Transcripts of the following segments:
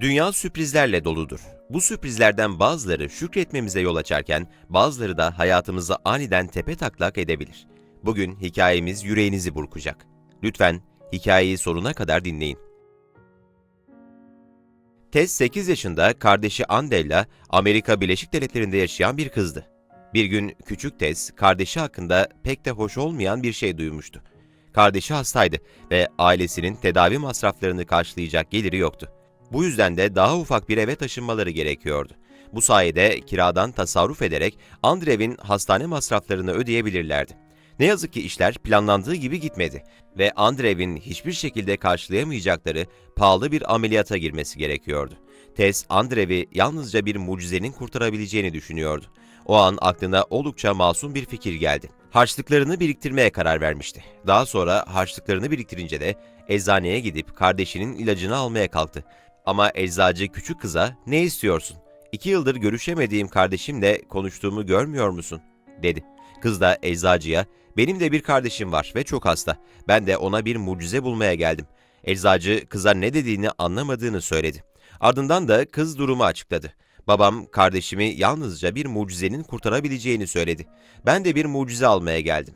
Dünya sürprizlerle doludur. Bu sürprizlerden bazıları şükretmemize yol açarken bazıları da hayatımızı aniden tepe taklak edebilir. Bugün hikayemiz yüreğinizi burkacak. Lütfen hikayeyi sonuna kadar dinleyin. Tess 8 yaşında kardeşi Andella Amerika Birleşik Devletleri'nde yaşayan bir kızdı. Bir gün küçük Tess kardeşi hakkında pek de hoş olmayan bir şey duymuştu. Kardeşi hastaydı ve ailesinin tedavi masraflarını karşılayacak geliri yoktu. Bu yüzden de daha ufak bir eve taşınmaları gerekiyordu. Bu sayede kiradan tasarruf ederek Andrev'in hastane masraflarını ödeyebilirlerdi. Ne yazık ki işler planlandığı gibi gitmedi ve Andrev'in hiçbir şekilde karşılayamayacakları pahalı bir ameliyata girmesi gerekiyordu. Tess, Andrev'i yalnızca bir mucizenin kurtarabileceğini düşünüyordu. O an aklına oldukça masum bir fikir geldi. Harçlıklarını biriktirmeye karar vermişti. Daha sonra harçlıklarını biriktirince de eczaneye gidip kardeşinin ilacını almaya kalktı. Ama eczacı küçük kıza ne istiyorsun? İki yıldır görüşemediğim kardeşimle konuştuğumu görmüyor musun? dedi. Kız da eczacıya benim de bir kardeşim var ve çok hasta. Ben de ona bir mucize bulmaya geldim. Eczacı kıza ne dediğini anlamadığını söyledi. Ardından da kız durumu açıkladı. Babam kardeşimi yalnızca bir mucizenin kurtarabileceğini söyledi. Ben de bir mucize almaya geldim.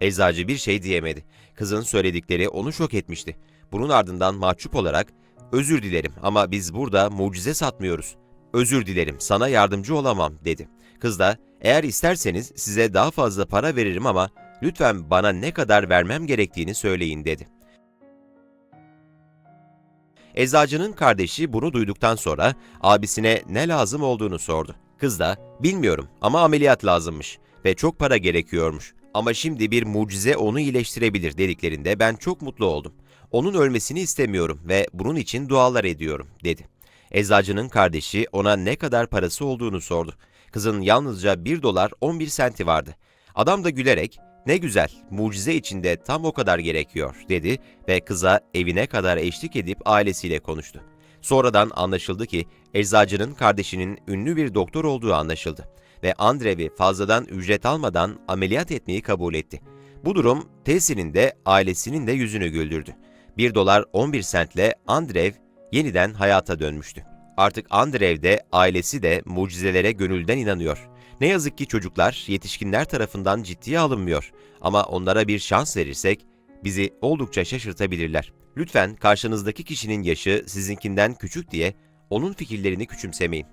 Eczacı bir şey diyemedi. Kızın söyledikleri onu şok etmişti. Bunun ardından mahcup olarak "Özür dilerim ama biz burada mucize satmıyoruz. Özür dilerim, sana yardımcı olamam." dedi. Kız da "Eğer isterseniz size daha fazla para veririm ama lütfen bana ne kadar vermem gerektiğini söyleyin." dedi. Eczacının kardeşi bunu duyduktan sonra abisine ne lazım olduğunu sordu. Kız da bilmiyorum ama ameliyat lazımmış ve çok para gerekiyormuş. Ama şimdi bir mucize onu iyileştirebilir dediklerinde ben çok mutlu oldum. Onun ölmesini istemiyorum ve bunun için dualar ediyorum dedi. Eczacının kardeşi ona ne kadar parası olduğunu sordu. Kızın yalnızca 1 dolar 11 senti vardı. Adam da gülerek ne güzel, mucize içinde tam o kadar gerekiyor dedi ve kıza evine kadar eşlik edip ailesiyle konuştu. Sonradan anlaşıldı ki eczacının kardeşinin ünlü bir doktor olduğu anlaşıldı ve Andrev'i fazladan ücret almadan ameliyat etmeyi kabul etti. Bu durum Tessie'nin de ailesinin de yüzünü güldürdü. 1 dolar 11 sentle Andrev yeniden hayata dönmüştü. Artık Andrev de ailesi de mucizelere gönülden inanıyor. Ne yazık ki çocuklar yetişkinler tarafından ciddiye alınmıyor ama onlara bir şans verirsek bizi oldukça şaşırtabilirler. Lütfen karşınızdaki kişinin yaşı sizinkinden küçük diye onun fikirlerini küçümsemeyin.